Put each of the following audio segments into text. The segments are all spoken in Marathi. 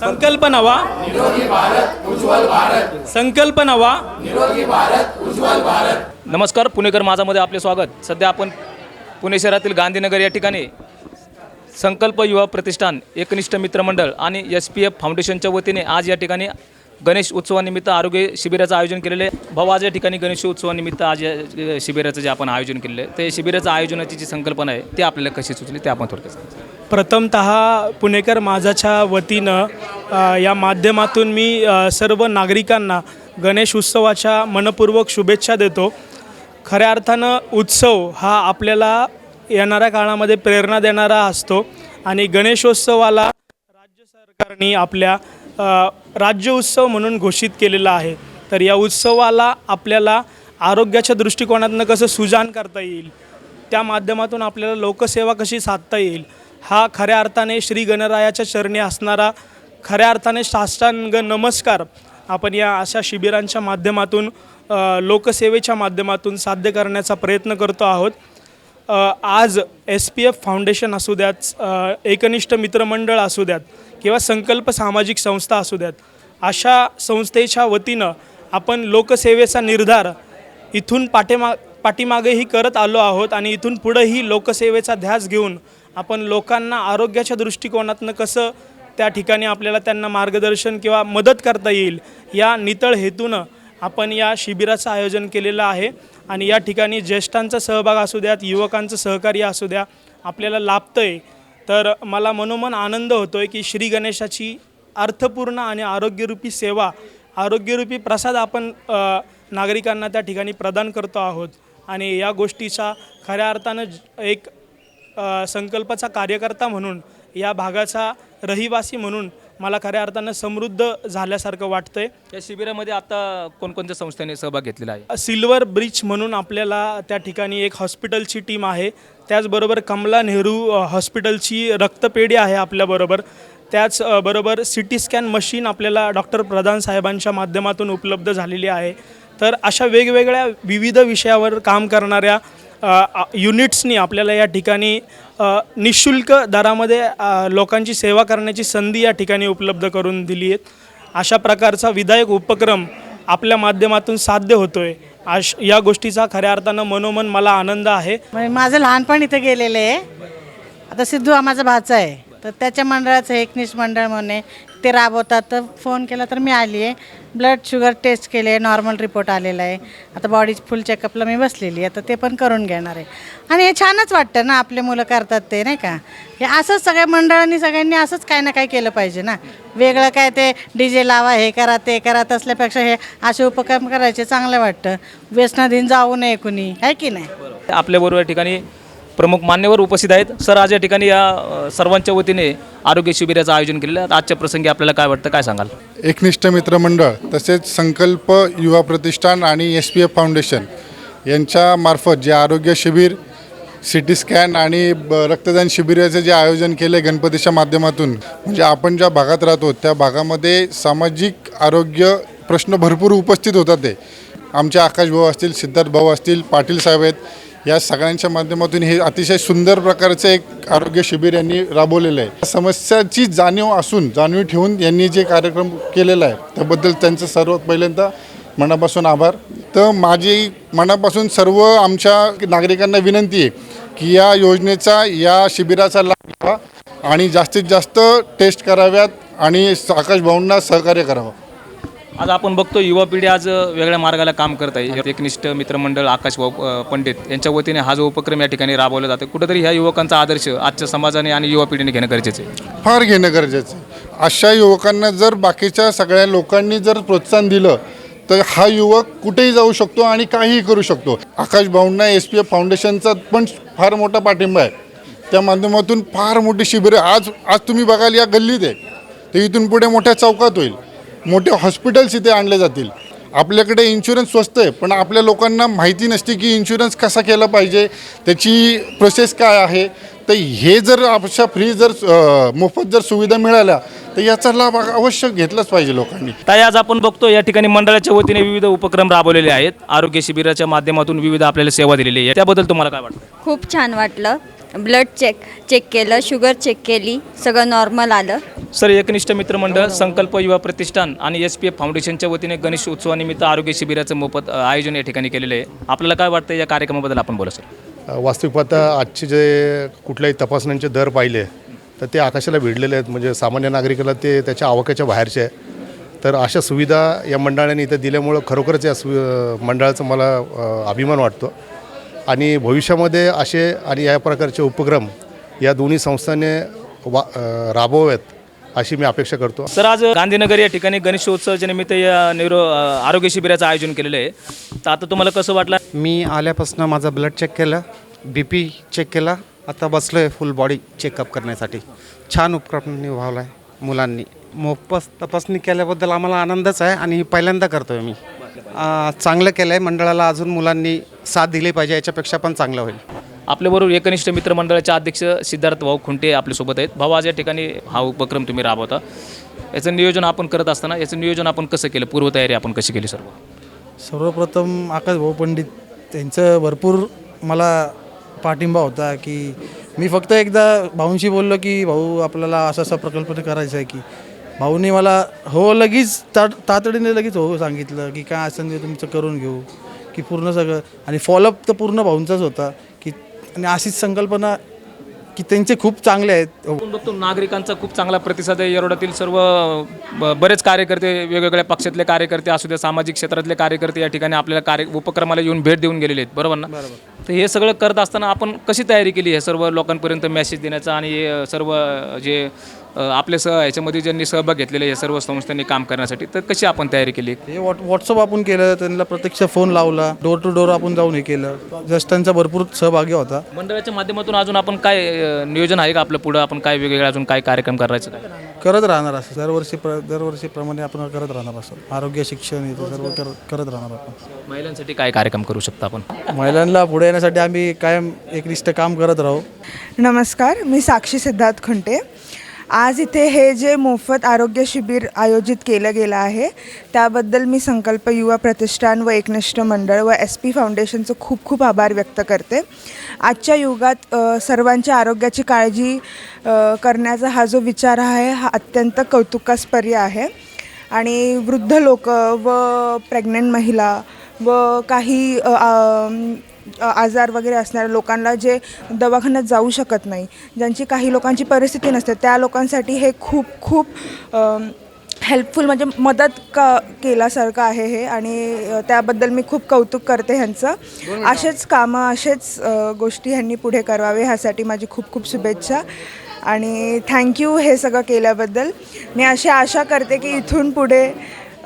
संकल्प नवा संकल्प नवा नमस्कार पुणेकर माझामध्ये आपले स्वागत. सध्या आपण पुणे शहरातील गांधीनगर या ठिकाणी संकल्प युवा प्रतिष्ठान एकनिष्ठ मित्रमंडळ आणि एस पी एफ फाउंडेशनच्या वतीने आज या ठिकाणी गणेश उत्सवानिमित्त आरोग्य शिबिराचं आयोजन केलेलं आहे. भाऊ आज या ठिकाणी गणेश उत्सवानिमित्त आज या शिबिराचं जे आपण आयोजन केलेलं आहे ते शिबिराचं आयोजनाची जी संकल्पना आहे ती आपल्याला कशी सुचली ते आपण थोडक्यात सांगू. प्रथमत पुणेकर माझाच्या वतीनं या माध्यमातून मी सर्व नागरिकांना गणेश उत्सवाच्या मनपूर्वक शुभेच्छा देतो. खऱ्या अर्थानं उत्सव हा आपल्याला येणाऱ्या काळामध्ये प्रेरणा देणारा असतो आणि गणेशोत्सवाला राज्य सरकारने आपल्या राज्य उत्सव म्हणून घोषित केलेला आहे. तर या उत्सवाला आपल्याला आरोग्याच्या दृष्टिकोनातनं कसं सुजान करता येईल त्या माध्यमातून आपल्याला लोकसेवा कशी साधता येईल हा खऱ्या अर्थाने श्री गणरायाच्या चरणी असणारा खऱ्या अर्थाने साष्टांग नमस्कार. आपण या अशा शिबिरांच्या माध्यमातून लोकसेवेच्या माध्यमातून साध्य करण्याचा प्रयत्न करतो आहोत. आज एस पी एफ फाउंडेशन असू द्यात एकनिष्ठ मित्रमंडळ असू द्यात किंवा संकल्प सामाजिक संस्था असू द्यात अशा संस्थेच्या वतीनं आपण लोकसेवेचा निर्धार इथून पाठीमा पाठीमागेही करत आलो आहोत आणि इथून पुढंही लोकसेवेचा ध्यास घेऊन आपण लोकांना आरोग्याच्या दृष्टिकोनातनं कसं त्या ठिकाणी आपल्याला त्यांना मार्गदर्शन किंवा मदत करता येईल या नितळ हेतूनं आपण या शिबिराचं आयोजन केलेलं आहे. आणि या ठिकाणी ज्येष्ठांचा सहभाग असू द्यात युवकांचं सहकार्य असू द्या आपल्याला लाभतं आहे तर मला मनोमन आनंद होतो आहे की श्री गणेशाची अर्थपूर्ण आणि आरोग्यरूपी सेवा आरोग्यरूपी प्रसाद आपण नागरिकांना त्या ठिकाणी प्रदान करतो आहोत. आणि या गोष्टीचा खऱ्या अर्थानं एक संकल्पाचा कार्यकर्ता म्हणून या भागाचा रहिवासी म्हणून मला खऱ्या अर्थानं समृद्ध झाल्यासारखं वाटतंय. या शिबिरामध्ये आता कोणकोणत्या संस्थांनी सहभाग घेतलेला आहे? सिल्वर ब्रिज म्हणून आपल्याला त्या ठिकाणी एक हॉस्पिटलची टीम आहे. त्याचबरोबर कमला नेहरू हॉस्पिटलची रक्तपेढी आहे आपल्याबरोबर. त्याच अ, बरोबर सी टी स्कॅन मशीन आपल्याला डॉक्टर प्रधान साहेबांच्या माध्यमातून उपलब्ध झालेली आहे. तर अशा वेगवेगळ्या विविध विषयावर काम करणाऱ्या युनिट्सनी आपल्याला या ठिकाणी निशुल्क दरामध्ये लोकांची सेवा करण्याची संधी या ठिकाणी उपलब्ध करून दिली आहेत. अशा प्रकारचा विधायक उपक्रम आपल्या माध्यमातून साध्य होतोय. आश या गोष्टीचा खऱ्या अर्थानं मनोमन मला आनंद आहे. म्हणजे माझं लहानपण इथं गेलेलं आहे. आता सिद्धू हा माझा भाचा आहे. तर त्याच्या मंडळाचं एकनिष्ठ मंडळ म्हणून ते राबवतात. तर फोन केला तर मी आली आहे. ब्लड शुगर टेस्ट केले नॉर्मल रिपोर्ट आलेला आहे. आता बॉडी फुल चेकअपला मी बसलेली आहे. आता ते पण करून घेणार आहे. आणि हे छानच वाटतं ना आपले मुलं करतात ते नाही का? हे असंच सगळ्या मंडळांनी सगळ्यांनी असंच काय ना काय केलं पाहिजे ना. वेगळं काय ते डी जे लावा हे करा ते करा तसल्यापेक्षा हे असे उपक्रम करायचे चांगलं वाटतं. व्यसनाधीन जाऊ नये कुणी आहे की नाही? आपल्याबरोबर बरोबर ठिकाणी प्रमुख मान्यवर उपस्थित आहेत. सर आज या ठिकाणी या सर्वांच्या वतीने आरोग्य शिबिराचं आयोजन केलेलं आहे. आजच्या प्रसंगी आपल्याला काय वाटतं काय सांगाल? एकनिष्ठ मित्रमंडळ तसेच संकल्प युवा प्रतिष्ठान आणि एस पी एफ फाउंडेशन यांच्यामार्फत जे आरोग्य शिबिर सी टी स्कॅन आणि ब रक्तदान शिबिराचं जे आयोजन केलं आहे गणपतीच्या माध्यमातून म्हणजे आपण ज्या भागात राहतो त्या भागामध्ये सामाजिक आरोग्य प्रश्न भरपूर उपस्थित होतात ते. आमचे आकाश भाऊ असतील सिद्धार्थ भाऊ असतील पाटील साहेब आहेत या सगळ्यांच्या माध्यमातून हे अतिशय सुंदर प्रकारचं एक आरोग्य शिबिर यांनी राबवलेलं आहे. समस्याची जाणीव असून जाणीव ठेवून यांनी जे कार्यक्रम केलेला आहे त्याबद्दल त्यांचं सर्वात पहिल्यांदा मनापासून आभार. तर माझी मनापासून सर्व आमच्या नागरिकांना विनंती आहे की या योजनेचा या शिबिराचा लाभ घ्यावा आणि जास्तीत जास्त टेस्ट कराव्यात आणि आकाश भाऊंना सहकार्य करावं. आज आपण बघतो युवा पिढी आज वेगळ्या मार्गाला काम करत आहे. एकनिष्ठ मित्रमंडळ आकाश भाऊ पंडित यांच्या वतीने हा जो उपक्रम या ठिकाणी राबवला जातो कुठेतरी ह्या युवकांचा आदर्श आजच्या समाजाने आणि युवा पिढीने घेणं गरजेचं आहे. फार घेणं गरजेचं आहे. अशा युवकांना जर बाकीच्या सगळ्या लोकांनी जर प्रोत्साहन दिलं तर हा युवक कुठेही जाऊ शकतो आणि काहीही करू शकतो. आकाश भाऊंना एस पी एफ फाउंडेशनचा पण फार मोठा पाठिंबा आहे. त्या माध्यमातून फार मोठी शिबिरं आज आज तुम्ही बघाल या गल्लीत आहे. ते इथून पुढे मोठ्या चौकात होईल. मोठे हॉस्पिटल्स इथे आणले जातील. आपल्याकडे इन्शुरन्स स्वस्त आहे पण आपल्या लोकांना माहिती नसते की इन्शुरन्स कसा केला पाहिजे त्याची प्रोसेस काय आहे. तर हे जर अशा फ्री जर मोफत जर सुविधा मिळाल्या तर याचा लाभ अवश्य घेतलाच पाहिजे लोकांनी. ताई आज आपण बघतो या ठिकाणी मंडळाच्या वतीने विविध उपक्रम राबवलेले आहेत. आरोग्य शिबिराच्या माध्यमातून विविध आपल्याला सेवा दिलेली आहे. त्याबद्दल तुम्हाला काय वाटतं? खूप छान वाटलं. ब्लड चेक चेक केलं शुगर चेक केली सगळं नॉर्मल आलं. सर एकनिष्ठ मित्रमंडळ संकल्प युवा प्रतिष्ठान आणि एस पी एफ फाउंडेशनच्या वतीने गणेश उत्सवानिमित्त आरोग्य शिबिराचं मोफत आयोजन या ठिकाणी केलेलं आहे. आपल्याला काय वाटतं या कार्यक्रमाबद्दल आपण बोला सर? वास्तविक पाहता आजचे जे कुठल्याही तपासण्यांचे दर पाहिले तर ते आकाशाला भिडलेले आहेत. म्हणजे सामान्य नागरिकाला ते त्याच्या आवाक्याच्या बाहेरचे आहे. तर अशा सुविधा या मंडळाने इथं दिल्यामुळं खरोखरच या सु मंडळाचा मला अभिमान वाटतो. आणि भविष्यामध्ये असे आणि या प्रकारचे उपक्रम या दोन्ही संस्थांनी वा राबवावेत अशी मी अपेक्षा करतो. सर आज गांधीनगर या ठिकाणी गणेशोत्सवाच्या निमित्त या नेरो अ, आरोग्य शिबिराचं आयोजन केलेलं आहे. तर आता तुम्हाला कसं वाटलं? मी आल्यापासून माझं ब्लड चेक केलं बी पी चेक केला आता बसलो आहे फुल बॉडी चेकअप करण्यासाठी. छान उपक्रम निभावला आहे मुलांनी. मोफत तपासणी केल्याबद्दल आम्हाला आनंदच आहे आणि पहिल्यांदा करतो आहे मी चांगलं केलं आहे मंडळाला अजून मुलांनी साथ दिली पाहिजे याच्यापेक्षा पण चांगलं होईल. आपल्याबरोबर एकनिष्ठ मित्रमंडळाचे अध्यक्ष सिद्धार्थ भाऊ खुंटे आपल्यासोबत आहेत. भाऊ आज या ठिकाणी हा उपक्रम तुम्ही राबवता. याचं नियोजन आपण करत असताना याचं नियोजन आपण कसं केलं? पूर्वतयारी आपण कशी केली सर्व? सर्वप्रथम आकाश भाऊ पंडित त्यांचं भरपूर मला पाठिंबा होता की मी फक्त एकदा भाऊंशी बोललो की भाऊ आपल्याला असा असा प्रकल्प करायचा आहे की. भाऊनी मला हो लगेच ता तातडीने लगेच हो सांगितलं की काय असेल ते तुमचं करून घेऊ. की पूर्ण सगळं. आणि फॉलोअप तर पूर्ण भाऊंचाच होता की आणि अशीच संकल्पना की त्यांचे खूप चांगले आहेत. आपण बघतो नागरिकांचा खूप चांगला प्रतिसाद आहे. येरोडातील सर्व ब- बरेच कार्यकर्ते वेगवेगळ्या पक्षातले कार्यकर्ते असू द्या सामाजिक क्षेत्रातले कार्यकर्ते या ठिकाणी आपल्याला कार्य उपक्रमाला येऊन भेट देऊन गेलेले आहेत. बरोबर ना? तर हे सगळं करत असताना आपण कशी तयारी केली आहे सर्व लोकांपर्यंत मेसेज देण्याचा आणि हे सर्व जे अ, आपले सह याच्यामध्ये ज्यांनी सहभाग घेतलेले आहे, या सर्व संस्थांनी काम करण्यासाठी तर कशी आपण तयारी केली? हे व्हॉट व्हॉट्सअप आपण केलं त्यांना प्रत्यक्ष फोन लावला डोर टू डोर आपण जाऊन हे केलं. ज्येष्ठांचा भरपूर सहभागी होता. मंडळाच्या माध्यमातून अजून आपण काय अ, नियोजन आहे का आपलं पुढं? आपण काय वेगवेगळे अजून काय कार्यक्रम करायचं काय? करत राहणार असं. दरवर्षी प्र दरवर्षीप्रमाणे आपण करत राहणार असं. आरोग्य शिक्षण हे ते सर्व कर करत राहणार आपण. महिलांसाठी काय कार्यक्रम करू शकतो आपण? महिलांना पुढे येण्यासाठी आम्ही कायम एकनिष्ठ काम करत राहू. नमस्कार मी साक्षी सिद्धार्थ खुंटे. आज इथे हे जे मोफत आरोग्य शिबिर आयोजित केलं गेलं आहे त्याबद्दल मी संकल्प युवा प्रतिष्ठान व एकनिष्ठ मंडळ व एस पी फाउंडेशनचं खूप खूप आभार व्यक्त करते. आजच्या युगात सर्वांच्या आरोग्याची काळजी करण्याचा हा जो विचार आहे हा अत्यंत कौतुकास्पर्य आहे. आणि वृद्ध लोक व प्रेग्नंट महिला व काही आजार वगैरे असणाऱ्या लोकांना जे दवाखान्यात जाऊ शकत नाही ज्यांची काही लोकांची परिस्थिती नसते त्या लोकांसाठी हे खूप खूप हेल्पफुल म्हणजे मदत क केल्यासारखं आहे हे आणि त्याबद्दल मी खूप कौतुक करते ह्यांचं. असेच कामं असेच गोष्टी ह्यांनी पुढे करावे ह्यासाठी माझी खूप खूप शुभेच्छा आणि थँक्यू हे सगळं केल्याबद्दल. मी अशी आशा करते की इथून पुढे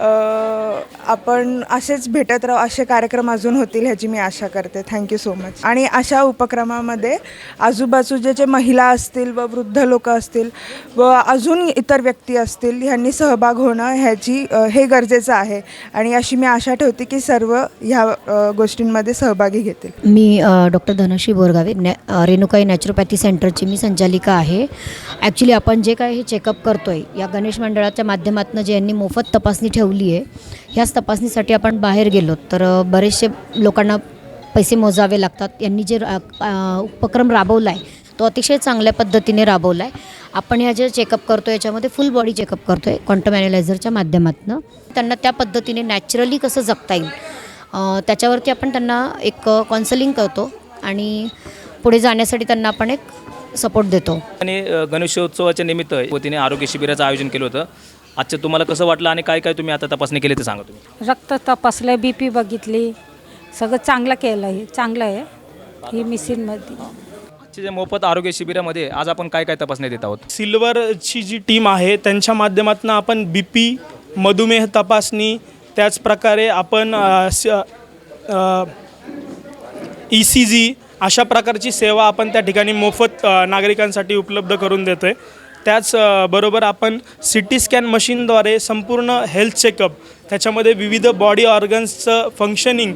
आपण असेच भेटत राहू असे कार्यक्रम अजून होतील ह्याची मी आशा करते. थँक्यू सो मच आणि अशा उपक्रमामध्ये आजूबाजूचे जे महिला असतील व वृद्ध लोक असतील व अजून इतर व्यक्ती असतील ह्यांनी सहभाग होणं ह्याची हे गरजेचं आहे. आणि अशी मी आशा ठेवते की सर्व ह्या गोष्टींमध्ये सहभागी घेतील. मी डॉक्टर धनश्री बोरगावे नॅ रेणुकाई नॅचरोपॅथी सेंटरची मी संचालिका आहे. ॲक्च्युली आपण जे काय हे चेकअप करतो आहे या गणेश मंडळाच्या माध्यमातून जे यांनी मोफत तपासणी ठेवली आहे. ह्याच तपासणीसाठी आपण बाहेर गेलो. तर बरेचसे लोकांना पैसे मोजावे लागतात. यांनी जे रा- उपक्रम राबवला आहे तो अतिशय चांगल्या पद्धतीने राबवला आहे आपण ह्या जे चेकअप करतो याच्यामध्ये फुल बॉडी चेकअप करतो आहे क्वांटम ॲनालायझरच्या माध्यमातून. त्यांना त्या पद्धतीने नॅचरली कसं जगता येईल? त्याच्यावरती आपण त्यांना एक कॉन्सलिंग करतो आणि पुढे जाण्यासाठी त्यांना आपण एक सपोर्ट देतो. आणि गणेशोत्सवाच्या निमित्त वतीने आरोग्य शिबिराचं आयोजन केलं होतं. आजचं तुम्हाला कसं वाटलं आणि काय काय तुम्ही आता तपासणी केली ते सांगा तुम्ही. रक्त तपासलं बी पी बघितली. सगळं चांगलं केलं आहे चांगलं आहे. ही मिशीनमध्ये आजच्या जे मोफत आरोग्य शिबिरामध्ये आज आपण काय काय तपासणी देत आहोत? सिल्वरची जी टीम आहे त्यांच्या माध्यमातून आपण बी पी मधुमेह तपासणी त्याचप्रकारे आपण ई सी जी अशा प्रकारची सेवा आपण त्या ठिकाणी मोफत अ, नागरिकांसाठी उपलब्ध करून देतो आहे त्याच बरोबर आपण सी टी स्कॅन मशीनद्वारे संपूर्ण हेल्थ चेकअप त्याच्यामध्ये विविध बॉडी ऑर्गन्सचं फंक्शनिंग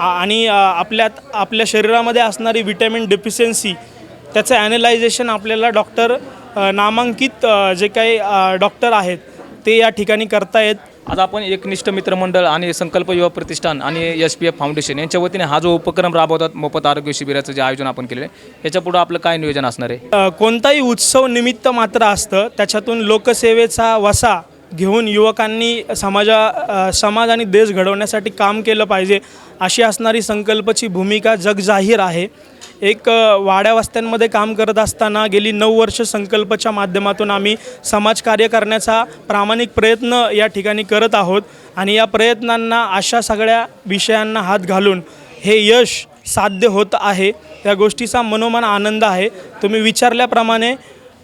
आणि आपल्यात आपल्या शरीरामध्ये असणारी विटॅमिन डेफिशियन्सी त्याचं ॲनलायझेशन आपल्याला डॉक्टर नामांकित जे काही डॉक्टर आहेत ते या ठिकाणी करतायत. आज आपण एकनिष्ठ मित्रमंडळ आणि संकल्प युवा प्रतिष्ठान आणि एस पी एफ फाउंडेशन यांच्या वतीने हा जो उपक्रम राबवतात मोफत आरोग्य शिबिराचं जे आयोजन आपण केलेलं आहे याच्यापुढं आपलं काय नियोजन असणार आहे? कोणताही उत्सव निमित्त मात्र असतं. त्याच्यातून लोकसेवेचा वसा घेऊन युवकांनी समाजा समाज आणि देश घडवण्यासाठी काम केलं पाहिजे. अशी असणारी संकल्पची भूमिका जगजाहीर आहे. एक वाड्यावस्त्यांमध्ये काम करत असताना गेली नऊ वर्ष संकल्पच्या माध्यमातून आम्ही समाजकार्य करण्याचा प्रामाणिक प्रयत्न या ठिकाणी करत आहोत आणि या प्रयत्नांना अशा सगळ्या विषयांना हात घालून हे यश साध्य होत आहे. त्या गोष्टीचा मनोमन आनंद आहे. तुम्ही विचारल्याप्रमाणे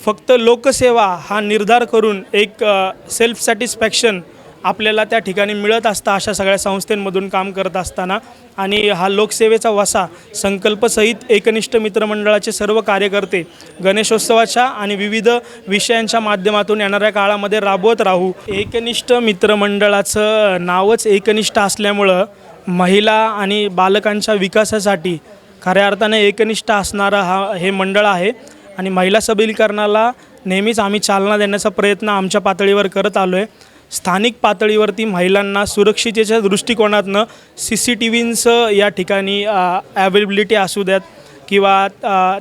फक्त लोकसेवा हा निर्धार करून एक सेल्फ सॅटिस्फॅक्शन आपल्याला त्या ठिकाणी मिळत असतं अशा सगळ्या संस्थेमधून काम करत असताना. आणि हा लोकसेवेचा वसा संकल्पसहित एकनिष्ठ मित्रमंडळाचे सर्व कार्यकर्ते गणेशोत्सवाच्या आणि विविध विषयांच्या माध्यमातून येणाऱ्या काळामध्ये राबवत राहू. एकनिष्ठ मित्रमंडळाचं नावच एकनिष्ठ असल्यामुळं महिला आणि बालकांच्या विकासासाठी खऱ्या अर्थाने एकनिष्ठ असणारं हा हे मंडळ आहे. आणि महिला सबलीकरणाला नेहमीच आम्ही चालना देण्याचा प्रयत्न आमच्या पातळीवर करत आलो आहे स्थानिक पातळीवरती महिलांना सुरक्षितेच्या दृष्टिकोनातनं सी सी टी व्हींचं या ठिकाणी ॲवेलेबिलिटी असू द्यात किंवा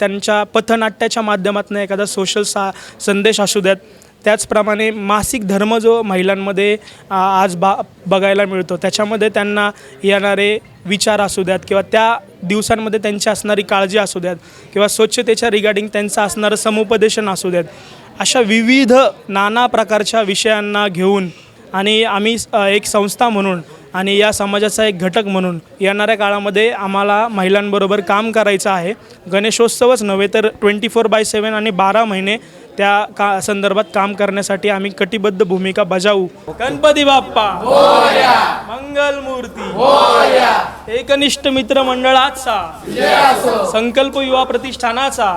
त्यांच्या पथनाट्याच्या माध्यमातून एखादा सोशल सा संदेश असू द्यात. त्याचप्रमाणे मासिक धर्म जो महिलांमध्ये आज बा बघायला मिळतो त्याच्यामध्ये त्यांना येणारे विचार असू द्यात किंवा त्या दिवसांमध्ये त्यांची असणारी काळजी असू द्यात किंवा स्वच्छतेच्या रिगार्डिंग त्यांचं असणारं समुपदेशन असू द्यात. अशा विविध नाना प्रकारच्या विषयांना घेऊन आणि आम्ही एक संस्था म्हणून आणि या समाजाचा एक घटक म्हणून येणाऱ्या काळामध्ये आम्हाला महिलांबरोबर काम करायचं आहे. गणेशोत्सवच नव्हे तर ट्वेंटी फोर बाय सेवन आणि बारा महिने त्या का संदर्भात काम करण्यासाठी आम्ही कटिबद्ध भूमिका बजावू. गणपती बाप्पा. मंगल मूर्ती एकनिष्ठ मित्र मंडळाचा. संकल्प युवा प्रतिष्ठानाचा.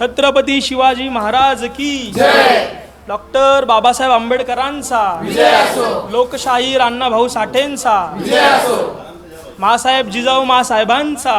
छत्रपती शिवाजी महाराज की. डॉक्टर बाबासाहेब आंबेडकरांचा. लोकशाहीर अण्णाभाऊ साठेंचा. मासाहेब जिजाऊ मासाहेबांचा.